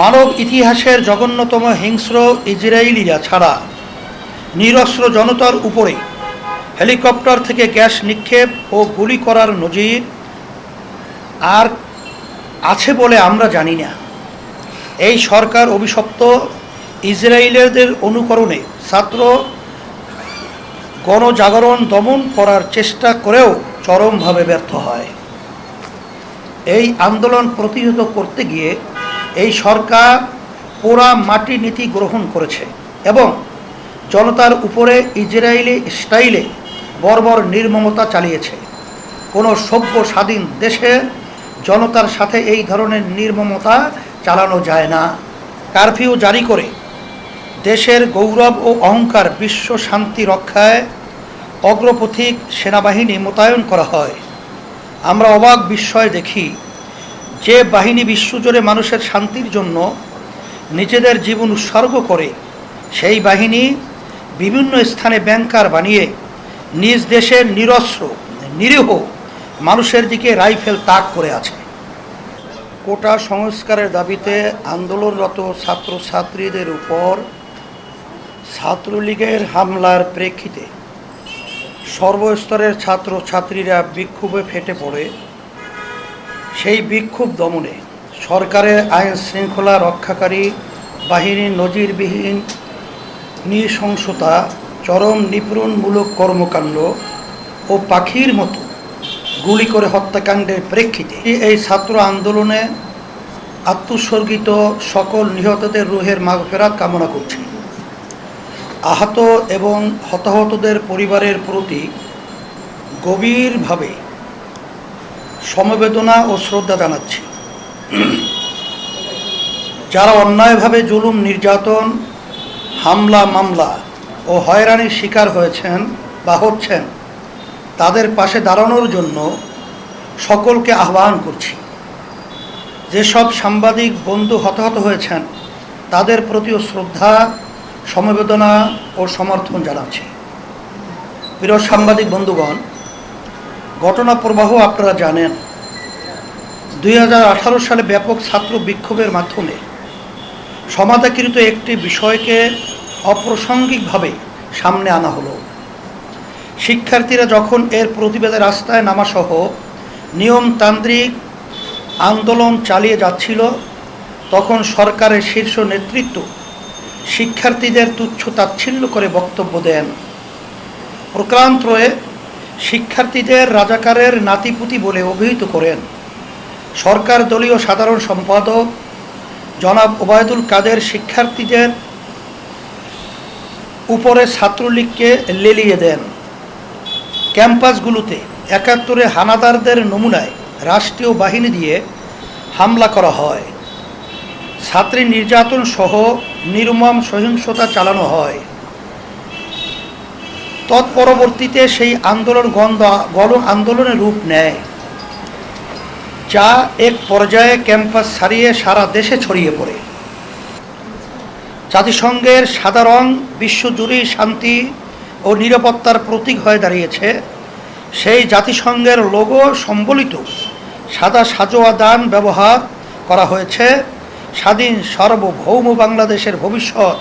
মানব ইতিহাসের জঘন্যতম হিংস্র ইসরায়েলিরা ছাড়া নিরস্ত্র জনতার উপরে হেলিকপ্টার থেকে গ্যাস নিক্ষেপ ও গুলি করার নজির আর আছে বলে আমরা জানি না। এই সরকার অভিশপ্ত ইসরায়েলের অনুকরণে ছাত্র গণজাগরণ দমন করার চেষ্টা করেও চরমভাবে ব্যর্থ হয়। এই আন্দোলন প্রতিহত করতে গিয়ে এই সরকার পোড়া মাটি নীতি গ্রহণ করেছে এবং জনতার উপরে ইসরায়েলি স্টাইলে বর্বর নির্মমতা চালিয়েছে। কোনো সভ্য স্বাধীন দেশে জনতার সাথে এই ধরনের নির্মমতা চালানো যায় না। কারফিউ জারি করে দেশের গৌরব ও অহংকার বিশ্ব শান্তি রক্ষায় অগ্রপথিক সেনাবাহিনী মোতায়েন করা হয়। আমরা অবাক বিস্ময় দেখি যে বাহিনী বিশ্বজুড়ে মানুষের শান্তির জন্য নিজেদের জীবন উৎসর্গ করে, সেই বাহিনী বিভিন্ন স্থানে ব্যাংকার বানিয়ে নিজ দেশের নিরস্ত্র, নিরীহ মানুষের দিকে রাইফেল তাক করে আছে। কোটা সংস্কারের দাবিতে আন্দোলনরত ছাত্রছাত্রীদের উপর ছাত্রলীগের হামলার প্রেক্ষিতে সর্বস্তরের ছাত্রছাত্রীরা বিক্ষোভে ফেটে পড়ে। সেই বিক্ষোভ দমনে সরকারের আইন শৃঙ্খলা রক্ষাকারী বাহিনীর নজিরবিহীন নৃশংসতা, চরম নিপীড়নমূলক কর্মকাণ্ড ও পাখির মতো গুলি করে হত্যাকাণ্ডের প্রেক্ষিতে এই ছাত্র আন্দোলনে আত্মোৎসর্গিত সকল নিহতদের রুহের মাগফেরাত কামনা করছি। আহত এবং হতাহতদের পরিবারের প্রতি গভীরভাবে সমবেদনা ও শ্রদ্ধা জানাচ্ছি। যারা অন্যায়ভাবে জুলুম, নির্যাতন, হামলা, মামলা ও হয়রানির শিকার হয়েছেন বা হচ্ছেন, তাদের পাশে দাঁড়ানোর জন্য সকলকে আহ্বান করছি। যেসব সাংবাদিক, বন্ধু হতাহত হয়েছেন, তাদের প্রতিও শ্রদ্ধা, সমবেদনা ও সমর্থন জানাচ্ছি। প্রিয় সাংবাদিক বন্ধুগণ ঘটনা প্রবাহ আপনারা জানেন। দুই হাজার আঠারো সালে ব্যাপক ছাত্র বিক্ষোভের মাধ্যমে সমাধাকৃত একটি বিষয়কে অপ্রাসঙ্গিকভাবে সামনে আনা হলো। শিক্ষার্থীরা যখন এর প্রতিবাদে রাস্তায় নামাসহ নিয়মতান্ত্রিক আন্দোলন চালিয়ে যাচ্ছিল, তখন সরকারের শীর্ষ নেতৃত্ব শিক্ষার্থীদের তুচ্ছ তাচ্ছিল্য করে বক্তব্য দেন। প্রক্রান্ত প্রক্রান্তয়ে শিক্ষার্থীদের রাজাকারের নাতিপুতি বলে অভিহিত করেন। সরকার দলীয় সাধারণ সম্পাদক জনাব ওবায়দুল কাদের শিক্ষার্থীদের উপরে ছাত্রলীগকে লেলিয়ে দেন। ক্যাম্পাসগুলোতে একাত্তরে হানাদারদের নমুনায় রাষ্ট্রীয় বাহিনী দিয়ে হামলা করা হয়। ছাত্রী নির্যাতন সহ নির্মম সহিংসতা চালানো হয়। তৎপরবর্তীতে সেই আন্দোলন গন্ধ গণ আন্দোলনের রূপ নেয়। যা এক পর্যায়ে ক্যাম্পাস ছাড়িয়ে সারা দেশে ছড়িয়ে পড়ে। জাতিসংঘের সাদা রং বিশ্বজুড়ে শান্তি ও নিরাপত্তার প্রতীক হয়ে দাঁড়িয়েছে। সেই জাতিসংঘের লোগো সম্বলিত সাদা সাজোয়া দান ব্যবহার করা হয়েছে। স্বাধীন সার্বভৌম বাংলাদেশের ভবিষ্যৎ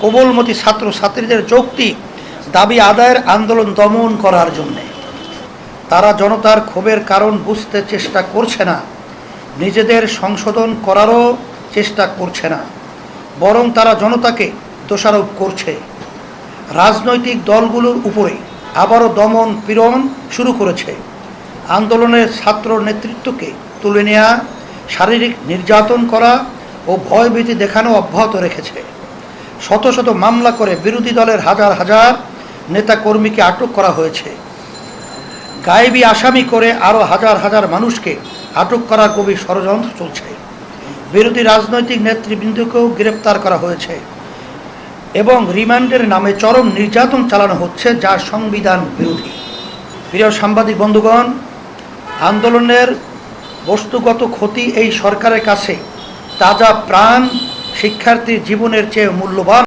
কোমলমতি ছাত্রছাত্রীদের যৌক্তিক দাবি আদায়ের আন্দোলন দমন করার জন্যে। তারা জনতার ক্ষোভের কারণ বুঝতে চেষ্টা করছে না। নিজেদের সংশোধন করারও চেষ্টা করছে না। বরং তারা জনতাকে দোষারোপ করছে। রাজনৈতিক দলগুলোর উপরে আবারও দমন পীড়ন শুরু করেছে। আন্দোলনের ছাত্র নেতৃত্বকে তুলে নেওয়া শারীরিক নির্যাতন করা ও ভয়ভীতি দেখানো অব্যাহত রেখেছে। শত শত মামলা করে বিরোধী দলের হাজার হাজার নেতাকর্মীকে আটক করা হয়েছে। গায়েবী আসামি করে আরও হাজার হাজার মানুষকে আটক করার গভীর ষড়যন্ত্র চলছে। বিরোধী রাজনৈতিক নেতৃবৃন্দকেও গ্রেপ্তার করা হয়েছে এবং রিমান্ডের নামে চরম নির্যাতন চালানো হচ্ছে যা সংবিধান বিরোধী। প্রিয় সাংবাদিক বন্ধুগণ, আন্দোলনের বস্তুগত ক্ষতি এই সরকারের কাছে তাজা প্রাণ শিক্ষার্থীর জীবনের চেয়ে মূল্যবান